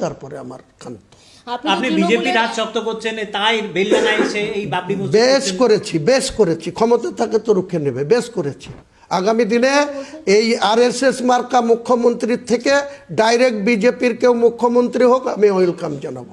তারপরে আমার ক্ষান্ত আপনি আপনি বিজেপি রাজ শক্ত করছেন তাই বেলডাঙায় এসে এই বাবরি বেশ করেছি বেশ করেছি। ক্ষমতা থাকে তো রুখে নেবে বেশ করেছি। আগামী দিনে এই আরএসএস মার্কা মুখ্যমন্ত্রীর থেকে ডাইরেক্ট বিজেপির কেউ মুখ্যমন্ত্রী হোক আমি ওয়েলকাম জানাব।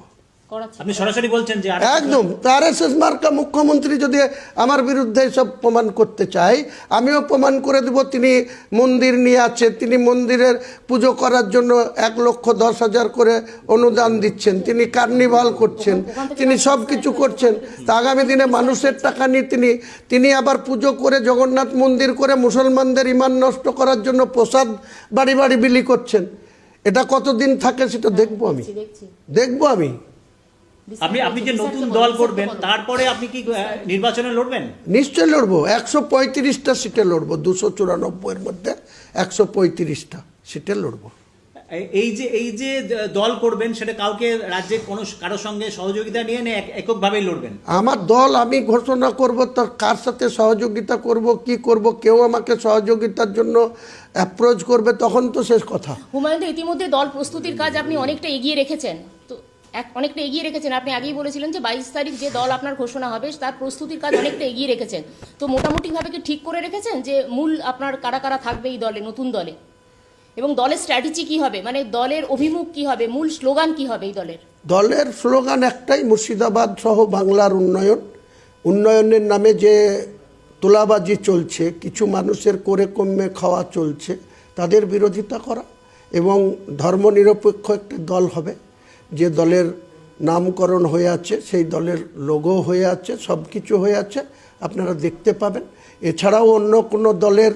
আপনি সরাসরি বলছেন যে আর- একদম আরএসএস মার্কা মুখ্যমন্ত্রী যদি আমার বিরুদ্ধে সব প্রমাণ করতে চাই আমিও প্রমাণ করে দেব তিনি মন্দির নিয়ে আছে তিনি মন্দিরের পুজো করার জন্য এক লক্ষ দশ হাজার করে অনুদান দিচ্ছেন তিনি কার্নিভাল করছেন তিনি সব কিছু করছেন তা আগামী দিনে মানুষের টাকা নিয়ে তিনি তিনি আবার পুজো করে জগন্নাথ মন্দির করে মুসলমানদের ইমান নষ্ট করার জন্য প্রসাদ বাড়ি বাড়ি বিলি করছেন। এটা কতদিন থাকে সেটা দেখব আমি। দেখব আমি। আপনি আপনি যে নতুন দল করবেন তারপরে আপনি কি নির্বাচনে লড়বেন? নিশ্চয় লড়বো। একশো পঁয়ত্রিশটা সিটে লড়বো। দুশো চুরানব্বইয়ের মধ্যে একশো পঁয়ত্রিশটা সিটে লড়বো। এই- যে এই যে দল করবেন সেটা কাউকে রাজ্যে কোনো কারোর সঙ্গে সহযোগিতা নিয়ে না এক- এককভাবেই লড়বেন? আমার দল আমি ঘোষণা করব তার কার সাথে সহযোগিতা করব কি করব কেউ আমাকে সহযোগিতার জন্য অ্যাপ্রোচ করবে তখন তো শেষ কথা। হুমায়ুন ইতিমধ্যে দল প্রস্তুতির কাজ আপনি অনেকটা এগিয়ে রেখেছেন। এক অনেকটা এগিয়ে রেখেছেন। আপনি আগেই বলেছিলেন যে বাইশ তারিখ যে দল আপনার ঘোষণা হবে, তার প্রস্তুতির কাজ অনেকটা এগিয়ে রেখেছেন। তো মোটামুটিভাবে কি ঠিক করে রেখেছেন যে মূল আপনার কারা কারা থাকবে এই দলে, নতুন দলে? এবং দলের স্ট্র্যাটেজি কি হবে? মানে দলের অভিমুখ কি হবে? মূল স্লোগান কি হবে এই দলের? দলের স্লোগান একটাই, মুর্শিদাবাদ সহ বাংলার উন্নয়ন। উন্নয়নের নামে যে তোলাবাজি চলছে, কিছু মানুষের করে কমে খাওয়া চলছে, তাদের বিরোধিতা করা এবং ধর্মনিরপেক্ষ একটা দল হবে। যে দলের নামকরণ হয়ে আছে, সেই দলের লোগো হয়ে আছে, সব কিছু হয়ে আছে, আপনারা দেখতে পাবেন। এছাড়াও অন্য কোনো দলের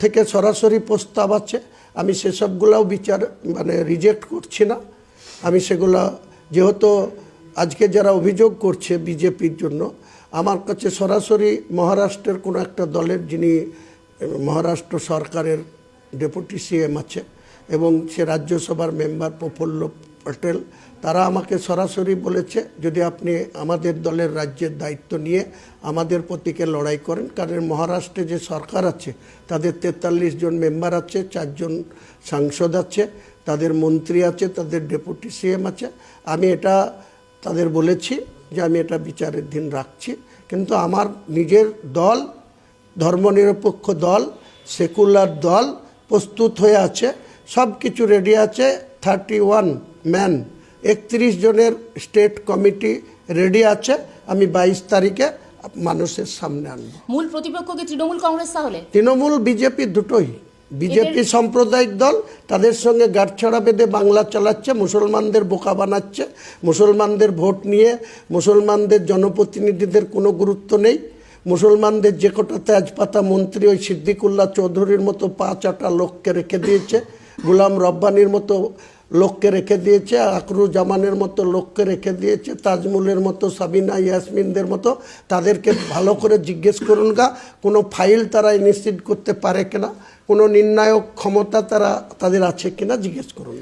থেকে সরাসরি প্রস্তাব আছে, আমি সেসবগুলাও বিচার মানে রিজেক্ট করছি না। আমি সেগুলো, যেহেতু আজকে যারা অভিযোগ করছে বিজেপির জন্য, আমার কাছে সরাসরি মহারাষ্ট্রের কোনো একটা দলের যিনি, মহারাষ্ট্র সরকারের ডেপুটি সিএম আছে, এবং সে রাজ্যসভার মেম্বার প্রফুল্ল পটেল তারা আমাকে সরাসরি বলেছে, যদি আপনি আমাদের দলের রাজ্যের দায়িত্ব নিয়ে আমাদের প্রতীকে লড়াই করেন, কারণ মহারাষ্ট্রে যে সরকার আছে, তাদের তেতাল্লিশ জন মেম্বার আছে চারজন সাংসদ আছে, তাদের মন্ত্রী আছে, তাদের ডেপুটি সিএম আছে। আমি এটা তাদের বলেছি যে আমি এটা বিচারের দিন রাখছি। কিন্তু আমার নিজের দল, ধর্মনিরপেক্ষ দল, সেকুলার দল প্রস্তুত হয়ে আছে সব কিছু রেডি আছে থার্টি ওয়ান ম্যান। একত্রিশ জনের স্টেট কমিটি রেডি আছে আমি বাইশ তারিখে মানুষের সামনে আনব। মূল প্রতিপক্ষ কি তৃণমূল কংগ্রেস তাহলে? তৃণমূল বিজেপি দুটোই। বিজেপি সাম্প্রদায়িক দল তাদের সঙ্গে গাঁটছড়া বেঁধে বাংলা চালাচ্ছে মুসলমানদের বোকা বানাচ্ছে মুসলমানদের ভোট নিয়ে মুসলমানদের জনপ্রতিনিধিদের কোনো গুরুত্ব নেই মুসলমানদের যে কটা তেজপাতা মন্ত্রী ওই সিদ্দিকুল্লাহ চৌধুরীর মতো পাঁচ আটা লোককে রেখে দিয়েছে গুলাম রব্বানির মতো লোককে রেখে দিয়েছে আকরু জামানের মতো লোককে রেখে দিয়েছে, তাজমুলের মতো, সাবিনা, ইয়াসমিনদের মতো, তাদেরকে ভালো করে জিজ্ঞেস করুন গা, কোনো ফাইল তারা নিশ্চিত করতে পারে কিনা, কোনো নির্ণায়ক ক্ষমতা তারা, তাদের আছে কিনা জিজ্ঞেস করুন